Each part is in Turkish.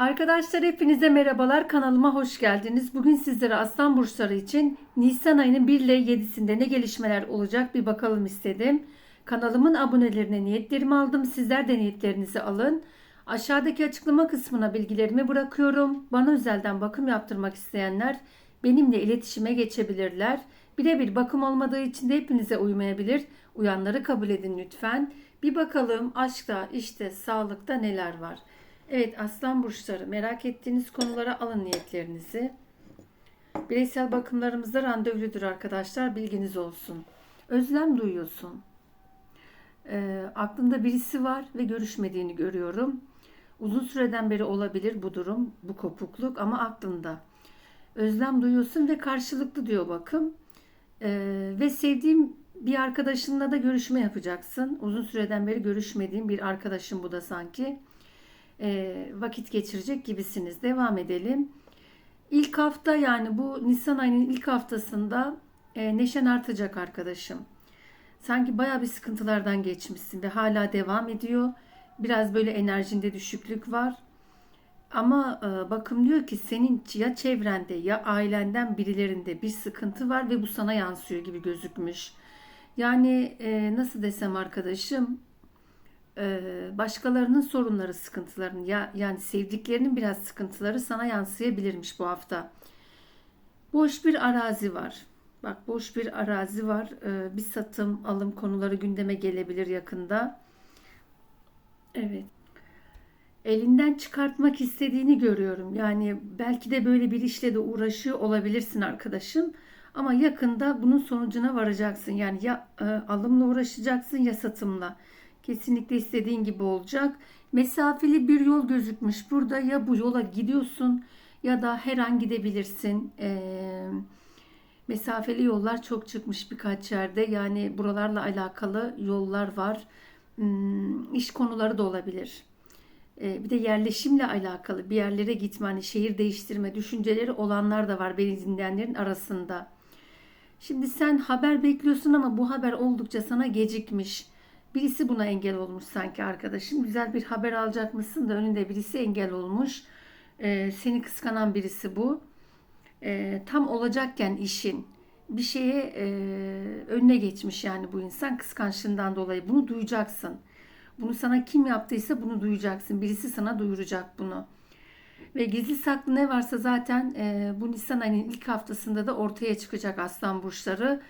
Arkadaşlar hepinize merhabalar. Kanalıma hoş geldiniz. Bugün sizlere Aslan Burçları için Nisan ayının 1 ile 7'sinde ne gelişmeler olacak bir bakalım istedim. Kanalımın abonelerine niyetlerimi aldım. Sizler de niyetlerinizi alın. Aşağıdaki açıklama kısmına bilgilerimi bırakıyorum. Bana özelden bakım yaptırmak isteyenler benimle iletişime geçebilirler. Birebir bakım olmadığı için de hepinize uymayabilir. Uyanları kabul edin lütfen. Bir bakalım aşkta, işte, sağlıkta neler var. Evet aslan burçları merak ettiğiniz konulara alın niyetlerinizi. Bireysel bakımlarımızda randevuludur arkadaşlar bilginiz olsun. Özlem duyuyorsun. Ee, aklında birisi var ve görüşmediğini görüyorum. Uzun süreden beri olabilir bu durum, bu kopukluk ama aklında. Özlem duyuyorsun ve karşılıklı diyor bakım. Ee, ve sevdiğim bir arkadaşınla da görüşme yapacaksın. Uzun süreden beri görüşmediğim bir arkadaşım bu da sanki e, vakit geçirecek gibisiniz. Devam edelim. İlk hafta yani bu Nisan ayının ilk haftasında e, neşen artacak arkadaşım. Sanki baya bir sıkıntılardan geçmişsin ve hala devam ediyor. Biraz böyle enerjinde düşüklük var. Ama e, bakım diyor ki senin ya çevrende ya ailenden birilerinde bir sıkıntı var ve bu sana yansıyor gibi gözükmüş. Yani e, nasıl desem arkadaşım e, başkalarının sorunları, sıkıntılarının ya yani sevdiklerinin biraz sıkıntıları sana yansıyabilirmiş bu hafta. Boş bir arazi var. Bak boş bir arazi var. E, bir satım, alım konuları gündeme gelebilir yakında. Evet. Elinden çıkartmak istediğini görüyorum. Yani belki de böyle bir işle de uğraşıyor olabilirsin arkadaşım. Ama yakında bunun sonucuna varacaksın. Yani ya e, alımla uğraşacaksın ya satımla. Kesinlikle istediğin gibi olacak. Mesafeli bir yol gözükmüş. Burada ya bu yola gidiyorsun ya da her an gidebilirsin. Ee, mesafeli yollar çok çıkmış birkaç yerde. Yani buralarla alakalı yollar var. Hmm, iş konuları da olabilir. Ee, bir de yerleşimle alakalı bir yerlere gitme, hani şehir değiştirme düşünceleri olanlar da var beni dinleyenlerin arasında. Şimdi sen haber bekliyorsun ama bu haber oldukça sana gecikmiş. Birisi buna engel olmuş sanki arkadaşım. Güzel bir haber alacak mısın da önünde birisi engel olmuş. Ee, seni kıskanan birisi bu. Ee, tam olacakken işin bir şeye e, önüne geçmiş yani bu insan kıskançlığından dolayı. Bunu duyacaksın. Bunu sana kim yaptıysa bunu duyacaksın. Birisi sana duyuracak bunu. Ve gizli saklı ne varsa zaten e, bu Nisan ayının ilk haftasında da ortaya çıkacak aslan burçları.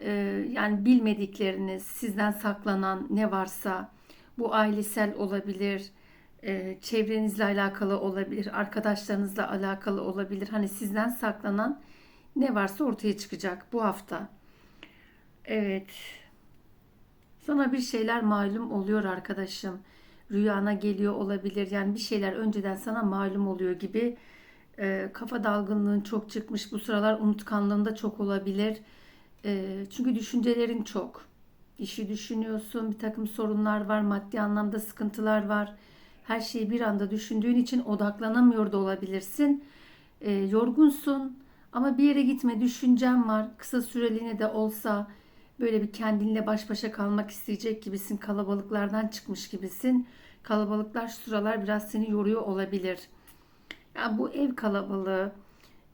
E, yani bilmedikleriniz, sizden saklanan ne varsa bu ailesel olabilir, e, çevrenizle alakalı olabilir, arkadaşlarınızla alakalı olabilir. Hani sizden saklanan ne varsa ortaya çıkacak bu hafta. Evet. Sana bir şeyler malum oluyor arkadaşım. Rüyana geliyor olabilir. Yani bir şeyler önceden sana malum oluyor gibi. E, kafa dalgınlığın çok çıkmış. Bu sıralar unutkanlığın da çok olabilir. E, çünkü düşüncelerin çok. İşi düşünüyorsun. Bir takım sorunlar var. Maddi anlamda sıkıntılar var. Her şeyi bir anda düşündüğün için odaklanamıyor da olabilirsin. E, yorgunsun. Ama bir yere gitme düşüncen var. Kısa süreliğine de olsa böyle bir kendinle baş başa kalmak isteyecek gibisin. Kalabalıklardan çıkmış gibisin. Kalabalıklar sıralar biraz seni yoruyor olabilir. Yani bu ev kalabalığı,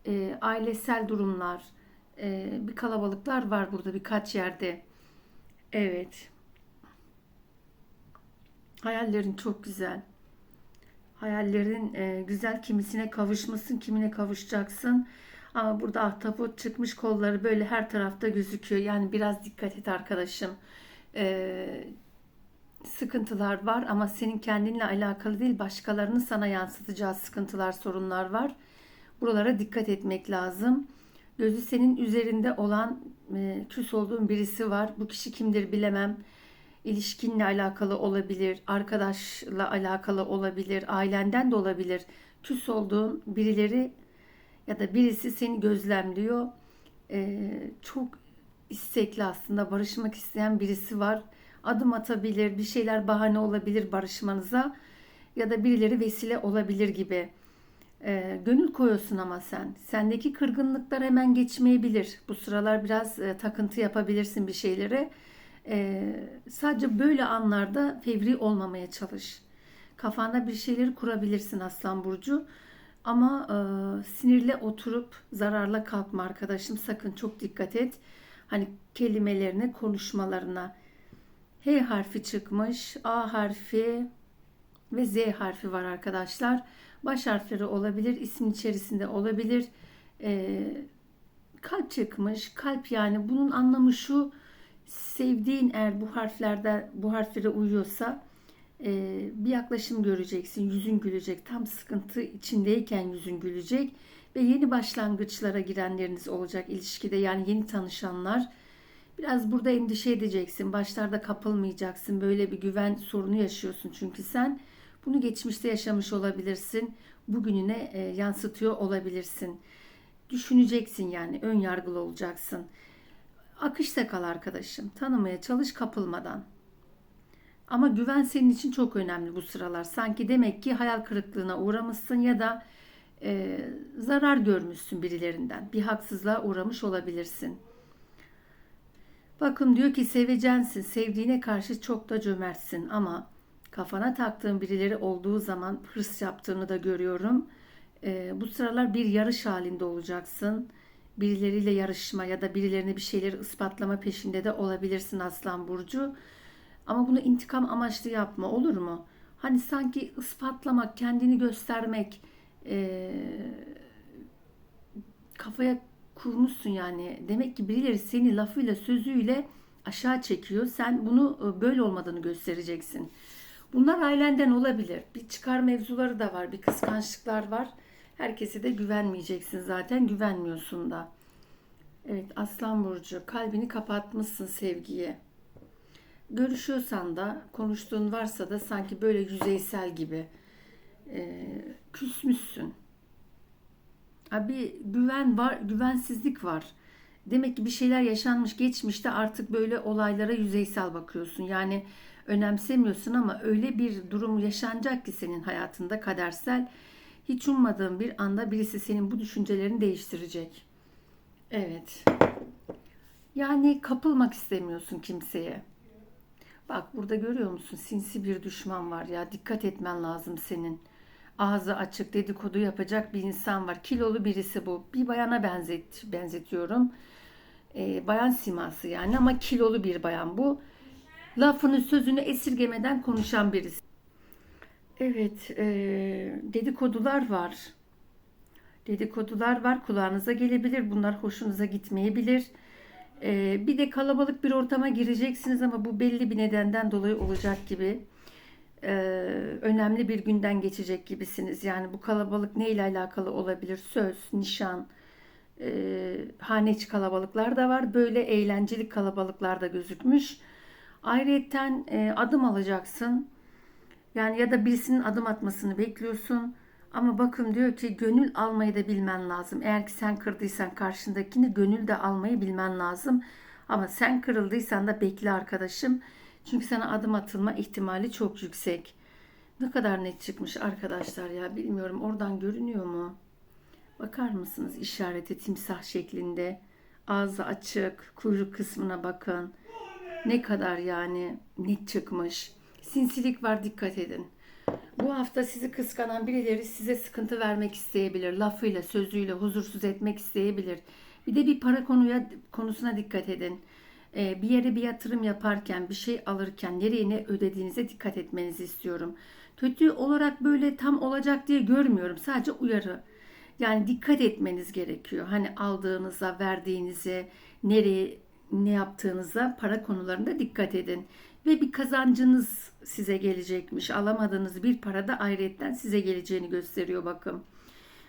e, ailesel durumlar, e, bir kalabalıklar var burada birkaç yerde. Evet. Hayallerin çok güzel. Hayallerin e, güzel kimisine kavuşmasın, kimine kavuşacaksın. Ama burada ahtapot çıkmış kolları böyle her tarafta gözüküyor. Yani biraz dikkat et arkadaşım. Ee, sıkıntılar var ama senin kendinle alakalı değil başkalarının sana yansıtacağı sıkıntılar, sorunlar var. Buralara dikkat etmek lazım. Gözü senin üzerinde olan e, küs olduğun birisi var. Bu kişi kimdir bilemem. İlişkinle alakalı olabilir, arkadaşla alakalı olabilir, ailenden de olabilir. Küs olduğun birileri ya da birisi seni gözlemliyor. Ee, çok istekli aslında barışmak isteyen birisi var. Adım atabilir, bir şeyler bahane olabilir barışmanıza ya da birileri vesile olabilir gibi. Ee, gönül koyuyorsun ama sen. Sendeki kırgınlıklar hemen geçmeyebilir. Bu sıralar biraz e, takıntı yapabilirsin bir şeylere. Ee, sadece böyle anlarda fevri olmamaya çalış. Kafanda bir şeyleri kurabilirsin Aslan Burcu. Ama e, sinirle oturup zararla kalkma arkadaşım. Sakın çok dikkat et. Hani kelimelerine, konuşmalarına. H harfi çıkmış, A harfi ve Z harfi var arkadaşlar. Baş harfleri olabilir, ismin içerisinde olabilir. E, kalp çıkmış. Kalp yani bunun anlamı şu. Sevdiğin eğer bu harflerde bu harflere uyuyorsa e, bir yaklaşım göreceksin. Yüzün gülecek. Tam sıkıntı içindeyken yüzün gülecek. Ve yeni başlangıçlara girenleriniz olacak ilişkide. Yani yeni tanışanlar. Biraz burada endişe edeceksin. Başlarda kapılmayacaksın. Böyle bir güven sorunu yaşıyorsun çünkü sen. Bunu geçmişte yaşamış olabilirsin. Bugününe e, yansıtıyor olabilirsin. Düşüneceksin yani. Ön yargılı olacaksın. Akışta kal arkadaşım. Tanımaya çalış kapılmadan. Ama güven senin için çok önemli bu sıralar. Sanki demek ki hayal kırıklığına uğramışsın ya da e, zarar görmüşsün birilerinden. Bir haksızlığa uğramış olabilirsin. Bakın diyor ki sevecensin, sevdiğine karşı çok da cömertsin ama kafana taktığın birileri olduğu zaman hırs yaptığını da görüyorum. E, bu sıralar bir yarış halinde olacaksın. Birileriyle yarışma ya da birilerine bir şeyleri ispatlama peşinde de olabilirsin Aslan Burcu. Ama bunu intikam amaçlı yapma olur mu? Hani sanki ispatlamak, kendini göstermek e, kafaya kurmuşsun yani. Demek ki birileri seni lafıyla, sözüyle aşağı çekiyor. Sen bunu e, böyle olmadığını göstereceksin. Bunlar ailenden olabilir. Bir çıkar mevzuları da var, bir kıskançlıklar var. Herkese de güvenmeyeceksin zaten, güvenmiyorsun da. Evet Aslan Burcu, kalbini kapatmışsın sevgiye görüşüyorsan da konuştuğun varsa da sanki böyle yüzeysel gibi e, küsmüşsün. Bir güven var, güvensizlik var. Demek ki bir şeyler yaşanmış geçmişte artık böyle olaylara yüzeysel bakıyorsun. Yani önemsemiyorsun ama öyle bir durum yaşanacak ki senin hayatında kadersel. Hiç ummadığın bir anda birisi senin bu düşüncelerini değiştirecek. Evet. Yani kapılmak istemiyorsun kimseye. Bak burada görüyor musun? Sinsi bir düşman var ya. Dikkat etmen lazım senin. Ağzı açık dedikodu yapacak bir insan var. Kilolu birisi bu. Bir bayana benzet, benzetiyorum. Ee, bayan siması yani ama kilolu bir bayan bu. Lafını sözünü esirgemeden konuşan birisi. Evet, e, dedikodular var. Dedikodular var. Kulağınıza gelebilir. Bunlar hoşunuza gitmeyebilir. Ee, bir de kalabalık bir ortama gireceksiniz ama bu belli bir nedenden dolayı olacak gibi. Ee, önemli bir günden geçecek gibisiniz. Yani bu kalabalık ne ile alakalı olabilir? Söz, nişan, e, hane kalabalıklar da var. Böyle eğlenceli kalabalıklar da gözükmüş. Ayrıyeten e, adım alacaksın. Yani ya da birisinin adım atmasını bekliyorsun. Ama bakın diyor ki gönül almayı da bilmen lazım. Eğer ki sen kırdıysan karşındakini gönül de almayı bilmen lazım. Ama sen kırıldıysan da bekle arkadaşım. Çünkü sana adım atılma ihtimali çok yüksek. Ne kadar net çıkmış arkadaşlar ya bilmiyorum oradan görünüyor mu? Bakar mısınız işareti timsah şeklinde. Ağzı açık, kuyruk kısmına bakın. Ne kadar yani net çıkmış. Sinsilik var dikkat edin. Bu hafta sizi kıskanan birileri size sıkıntı vermek isteyebilir. Lafıyla, sözüyle huzursuz etmek isteyebilir. Bir de bir para konuya konusuna dikkat edin. Ee, bir yere bir yatırım yaparken, bir şey alırken nereye ne ödediğinize dikkat etmenizi istiyorum. Kötü olarak böyle tam olacak diye görmüyorum. Sadece uyarı. Yani dikkat etmeniz gerekiyor. Hani aldığınıza, verdiğinize, nereye ne yaptığınıza para konularında dikkat edin ve bir kazancınız size gelecekmiş. Alamadığınız bir para da ayrıyetten size geleceğini gösteriyor bakın.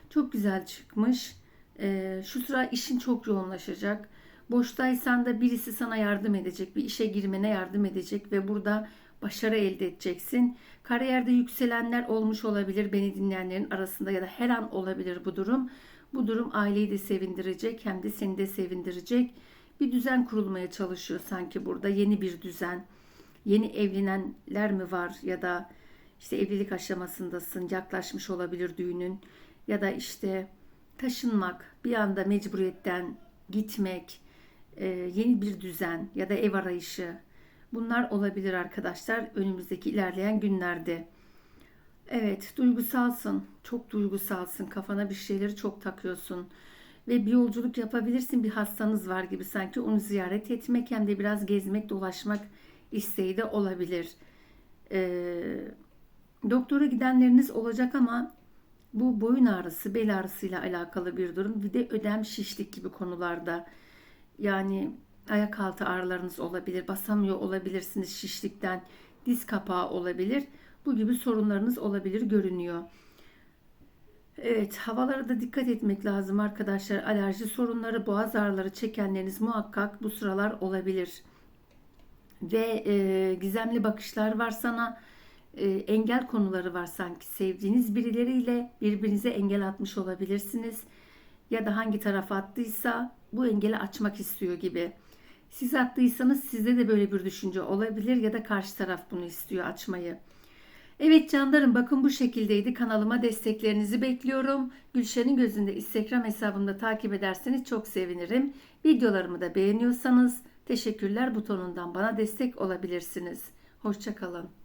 Çok güzel çıkmış. Ee, şu sıra işin çok yoğunlaşacak. Boştaysan da birisi sana yardım edecek. Bir işe girmene yardım edecek ve burada başarı elde edeceksin. Kariyerde yükselenler olmuş olabilir beni dinleyenlerin arasında ya da her an olabilir bu durum. Bu durum aileyi de sevindirecek hem de seni de sevindirecek. Bir düzen kurulmaya çalışıyor sanki burada yeni bir düzen yeni evlenenler mi var ya da işte evlilik aşamasındasın, yaklaşmış olabilir düğünün ya da işte taşınmak, bir anda mecburiyetten gitmek, e, yeni bir düzen ya da ev arayışı bunlar olabilir arkadaşlar önümüzdeki ilerleyen günlerde. Evet, duygusalsın. Çok duygusalsın. Kafana bir şeyleri çok takıyorsun. Ve bir yolculuk yapabilirsin. Bir hastanız var gibi sanki. Onu ziyaret etmek hem de biraz gezmek, dolaşmak isteği de olabilir. Ee, doktora gidenleriniz olacak ama bu boyun ağrısı, bel ağrısıyla alakalı bir durum. Bir de ödem şişlik gibi konularda. Yani ayak altı ağrılarınız olabilir, basamıyor olabilirsiniz şişlikten, diz kapağı olabilir. Bu gibi sorunlarınız olabilir görünüyor. Evet, havalara da dikkat etmek lazım arkadaşlar. Alerji sorunları, boğaz ağrıları çekenleriniz muhakkak bu sıralar olabilir. Ve e, gizemli bakışlar var sana. E, engel konuları var sanki. Sevdiğiniz birileriyle birbirinize engel atmış olabilirsiniz. Ya da hangi taraf attıysa bu engeli açmak istiyor gibi. Siz attıysanız sizde de böyle bir düşünce olabilir ya da karşı taraf bunu istiyor açmayı. Evet canlarım bakın bu şekildeydi. Kanalıma desteklerinizi bekliyorum. Gülşen'in gözünde Instagram hesabımda takip ederseniz çok sevinirim. Videolarımı da beğeniyorsanız teşekkürler butonundan bana destek olabilirsiniz. Hoşçakalın.